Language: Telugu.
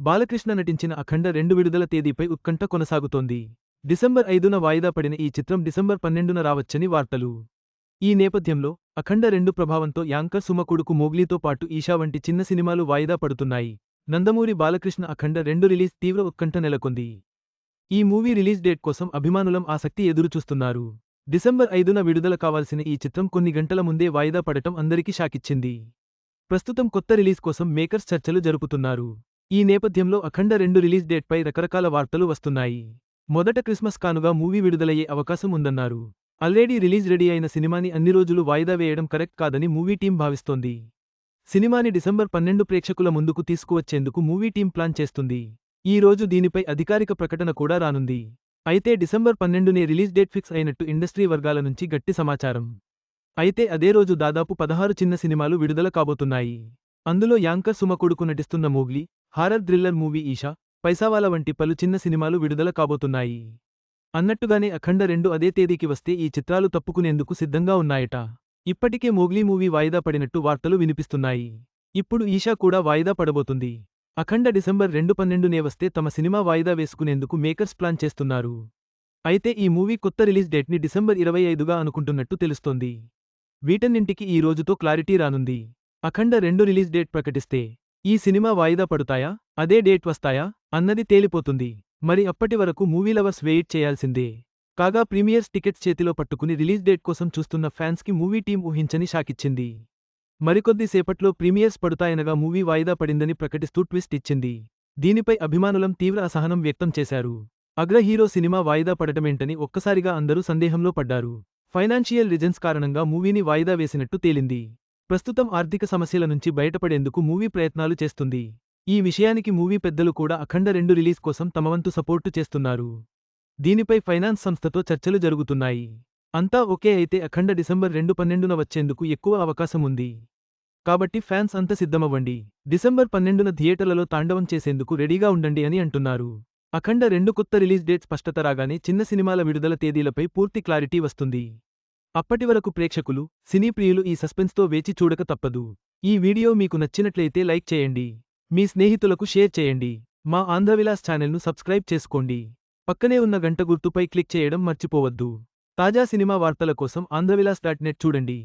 బాలకృష్ణ నటించిన అఖండ రెండు విడుదల తేదీపై ఉత్కంఠ కొనసాగుతోంది. డిసెంబర్ ఐదున వాయిదా పడిన ఈ చిత్రం డిసెంబర్ పన్నెండున రావచ్చని వార్తలు. ఈ నేపథ్యంలో అఖండ రెండు ప్రభావంతో యాంకర్ సుమకుడుకు మోగ్లీతో పాటు ఈషా వంటి చిన్న సినిమాలు వాయిదా పడుతున్నాయి. నందమూరి బాలకృష్ణ అఖండ రెండు రిలీజ్ తీవ్ర ఉత్కంఠ నెలకొంది. ఈ మూవీ రిలీజ్ డేట్ కోసం అభిమానులం ఆసక్తి ఎదురుచూస్తున్నారు. డిసెంబర్ ఐదున విడుదల కావాల్సిన ఈ చిత్రం కొన్ని గంటల ముందే వాయిదా పడటం అందరికీ షాకిచ్చింది. ప్రస్తుతం కొత్త రిలీజ్ కోసం మేకర్స్ చర్చలు జరుపుతున్నారు. ఈ నేపథ్యంలో అఖండ రెండు రిలీజ్ డేట్పై రకరకాల వార్తలు వస్తున్నాయి. మొదట క్రిస్మస్ కానుగా మూవీ విడుదలయ్యే అవకాశం ఉందన్నారు. ఆల్రెడీ రిలీజ్ రెడీ అయిన సినిమాని అన్ని రోజులు వాయిదా వేయడం కరెక్ట్ కాదని మూవీ టీం భావిస్తోంది. సినిమాని డిసెంబర్ పన్నెండు ప్రేక్షకుల ముందుకు తీసుకువచ్చేందుకు మూవీ టీం ప్లాన్ చేస్తుంది. ఈ రోజు దీనిపై అధికారిక ప్రకటన కూడా రానుంది. అయితే డిసెంబర్ పన్నెండునే రిలీజ్ డేట్ ఫిక్స్ అయినట్టు ఇండస్ట్రీ వర్గాల నుంచి గట్టి సమాచారం. అయితే అదే రోజు దాదాపు పదహారు చిన్న సినిమాలు విడుదల కాబోతున్నాయి. అందులో యాంకర్ సుమ కొడుకు నటిస్తున్న Mowgli horror thriller movie Esha Paisawala వంటి పలు చిన్న సినిమాలు విడుదల కాబోతున్నాయి. అన్నట్టుగానే అఖండ రెండు అదే తేదీకి వస్తే ఈ చిత్రాలు తప్పుకునేందుకు సిద్ధంగా ఉన్నాయట. ఇప్పటికే మోగ్లీ మూవీ వాయిదా పడినట్టు వార్తలు వినిపిస్తున్నాయి. ఇప్పుడు ఈషా కూడా వాయిదా పడబోతుంది. అఖండ డిసెంబర్ రెండు పన్నెండునే వస్తే తమ సినిమా వాయిదా వేసుకునేందుకు మేకర్స్ ప్లాన్ చేస్తున్నారు. అయితే ఈ మూవీ కొత్త రిలీజ్ డేట్ని డిసెంబర్ ఇరవై ఐదుగా అనుకుంటున్నట్టు తెలుస్తోంది. వీటన్నింటికి ఈ రోజుతో క్లారిటీ రానుంది. అఖండ రెండు రిలీజ్ డేట్ ప్రకటిస్తే ఈ సినిమా వాయిదా పడుతాయా? అదే డేట్ వస్తాయా? అన్నది తేలిపోతుంది. మరి అప్పటి వరకు మూవీ లవర్స్ వెయిట్ చేయాల్సిందే. కాగా ప్రీమియర్స్ టికెట్స్ చేతిలో పట్టుకుని రిలీజ్ డేట్ కోసం చూస్తున్న ఫ్యాన్స్కి మూవీ టీం ఊహించని షాకిచ్చింది. మరికొద్ది సేపట్లో ప్రీమియర్స్ పడుతాయనగా మూవీ వాయిదా పడిందని ప్రకటిస్తూ ట్విస్ట్ ఇచ్చింది. దీనిపై అభిమానులం తీవ్ర అసహనం వ్యక్తం చేశారు. అగ్ర హీరో సినిమా వాయిదా పడటమేంటని ఒక్కసారిగా అందరూ సందేహంలో పడ్డారు. ఫైనాన్షియల్ రీజన్స్ కారణంగా మూవీని వాయిదా వేసినట్టు తేలింది. ప్రస్తుతం ఆర్థిక సమస్యల నుంచి బయటపడేందుకు మూవీ ప్రయత్నాలు చేస్తుంది. ఈ విషయానికి మూవీ పెద్దలు కూడా అఖండ రెండు రిలీజ్ కోసం తమవంతు సపోర్టు చేస్తున్నారు. దీనిపై ఫైనాన్స్ సంస్థతో చర్చలు జరుగుతున్నాయి. అంతా ఓకే అయితే అఖండ డిసెంబర్ రెండు పన్నెండున వచ్చేందుకు ఎక్కువ అవకాశం ఉంది. కాబట్టి ఫ్యాన్స్ అంత సిద్ధమవ్వండి. డిసెంబర్ పన్నెండున థియేటర్లలో తాండవం చేసేందుకు రెడీగా ఉండండి అని అంటున్నారు. అఖండ రెండు కొత్త రిలీజ్ డేట్ స్పష్టత రాగానే చిన్న సినిమాల విడుదల తేదీలపై పూర్తి క్లారిటీ వస్తుంది. అప్పటి వరకు ప్రేక్షకులు సినీ ప్రియులు ఈ సస్పెన్స్తో వేచి చూడక తప్పదు. ఈ వీడియో మీకు నచ్చినట్లయితే లైక్ చేయండి. మీ స్నేహితులకు షేర్ చేయండి. మా ఆంధ్రవిలాస్ ఛానల్ను సబ్స్క్రైబ్ చేసుకోండి. పక్కనే ఉన్న గంట గుర్తుపై క్లిక్ చేయడం మర్చిపోవద్దు. తాజా సినిమా వార్తల కోసం ఆంధ్రవిలాస్ డాట్ నెట్ చూడండి.